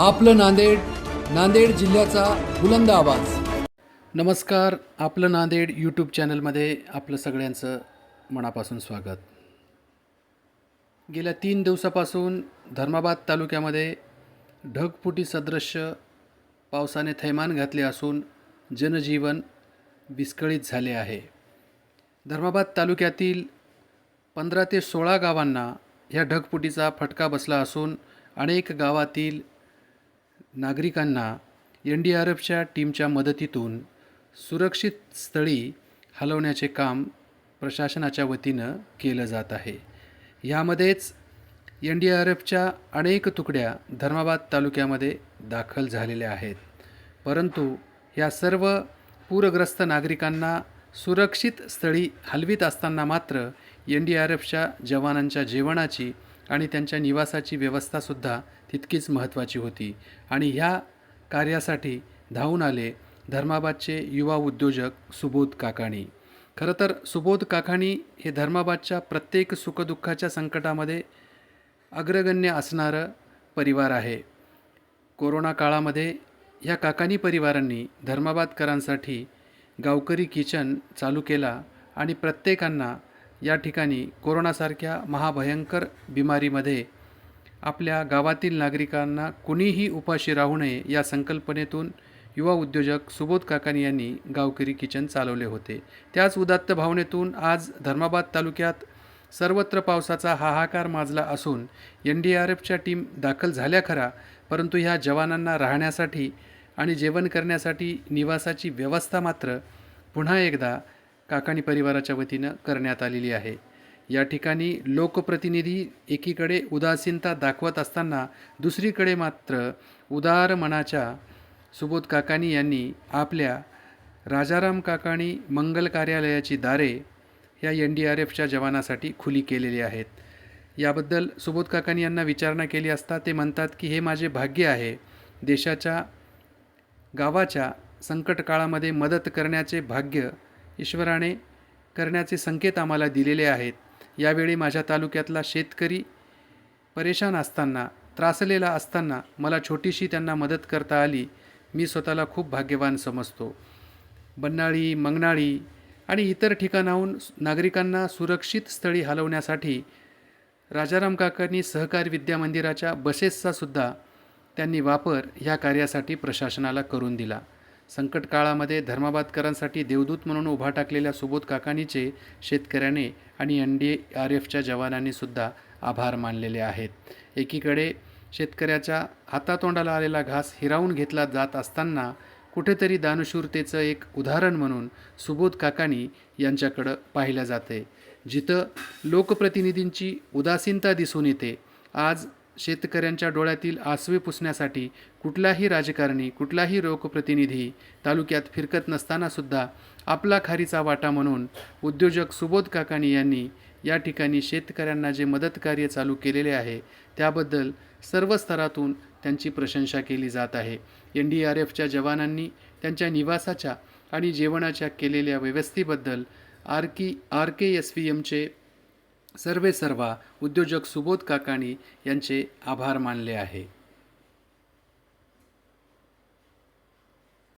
आपलं नांदेड नांदेड जिल्ह्याचा बुलंद आवाज. नमस्कार आपलं नांदेड यूट्यूब चॅनलमध्ये आपलं सगळ्यांचं मनापासून स्वागत. गेल्या तीन दिवसापासून धर्माबाद तालुक्यामध्ये ढगफुटी सदृश्य पावसाने थैमान घातले असून जनजीवन विस्कळीत झाले आहे. धर्माबाद तालुक्यातील पंधरा ते सोळा गावांना ह्या ढगफुटीचा फटका बसला असून अनेक गावातील नागरिकांना एन डी आर एफच्या टीमच्या मदतीतून सुरक्षित स्थळी हलवण्याचे काम प्रशासनाच्या वतीनं केलं जात आहे. यामध्येच एन डी आर एफच्या अनेक तुकड्या धर्माबाद तालुक्यामध्ये दाखल झालेल्या आहेत. परंतु या सर्व पूरग्रस्त नागरिकांना सुरक्षित स्थळी हलवीत असताना मात्र एन डी आर एफच्या जवानांच्या जेवणाची आणि त्यांच्या निवासाची व्यवस्थासुद्धा तितकीच महत्त्वाची होती. आणि ह्या कार्यासाठी धावून आले धर्माबादचे युवा उद्योजक सुबोध काकाणी. खरं तर सुबोध काकाणी हे धर्माबादच्या प्रत्येक सुखदुःखाच्या संकटामध्ये अग्रगण्य असणारं परिवार आहे. कोरोना काळामध्ये ह्या काकानी परिवारांनी धर्माबादकरांसाठी गावकरी किचन चालू केला आणि प्रत्येकांना या ठिकाणी कोरोनासारख्या महाभयंकर बिमारीमध्ये आपल्या गावातील नागरिकांना कुणीही उपाशी राहू नये या संकल्पनेतून युवा उद्योजक सुबोध काकानी यांनी गावकरी किचन चालवले होते. त्याच उदात्त भावनेतून आज धर्माबाद तालुक्यात सर्वत्र पावसाचा हाहाकार माजला असून एन डी आर एफच्या टीम दाखल झाल्या खरा परंतु ह्या जवानांना राहण्यासाठी आणि जेवण करण्यासाठी निवासाची व्यवस्था मात्र पुन्हा एकदा काकाणी परिवाराच्या वतीनं करण्यात आलेली आहे. या ठिकाणी लोकप्रतिनिधी एकीकडे उदासीनता दाखवत असताना दुसरीकडे मात्र उदार मनाच्या सुबोध काकानी यांनी आपल्या राजाराम काकाणी मंगल कार्यालयाची दारे या एन डी आर एफच्या जवानासाठी खुली केलेली आहेत. याबद्दल सुबोध काकानी यांना विचारणा केली असता ते म्हणतात की हे माझे भाग्य आहे. देशाच्या गावाच्या संकट काळामध्ये मदत करण्याचे भाग्य ईश्वराने करण्याचे संकेत आम्हाला दिलेले आहेत. यावेळी माझ्या तालुक्यातला शेतकरी परेशान असताना त्रासलेला असताना मला छोटीशी त्यांना मदत करता आली. मी स्वतःला खूप भाग्यवान समजतो. बन्नाळी मंगनाळी आणि इतर ठिकाणाहून नागरिकांना सुरक्षित स्थळी हलवण्यासाठी राजाराम काकांनी सहकार विद्या मंदिराच्या बसेसचासुद्धा त्यांनी वापर ह्या कार्यासाठी प्रशासनाला करून दिला. संकट काळामध्ये धर्माबादकरांसाठी देवदूत म्हणून उभा टाकलेल्या सुबोध काकानीचे शेतकऱ्याने आणि एन डी आर एफच्या जवानांनीसुद्धा आभार मानलेले आहेत. एकीकडे शेतकऱ्याच्या हातातोंडाला आलेला घास हिरावून घेतला जात असताना कुठेतरी दानशूरतेचं एक उदाहरण म्हणून सुबोध काकानी यांच्याकडं पाहिलं जाते. जिथं लोकप्रतिनिधींची उदासीनता दिसून येते. आज शेतकऱ्यांच्या डोळ्यातील आसवे पुसण्यासाठी कुठलाही राजकारणी कुठलाही लोकप्रतिनिधी तालुक्यात फिरकत नसतानासुद्धा आपला खारीचा वाटा म्हणून उद्योजक सुबोध काकाणी यांनी या ठिकाणी शेतकऱ्यांना जे मदत कार्य चालू केलेले आहे त्याबद्दल सर्व स्तरातून त्यांची प्रशंसा केली जात आहे. एन डी आर एफच्या जवानांनी त्यांच्या निवासाच्या आणि जेवणाच्या केलेल्या व्यवस्थेबद्दल आर की आर के एस व्ही एमचे सर्वे सर्वा उद्योजक सुबोध काकाणी यांचे आभार मानले आहे.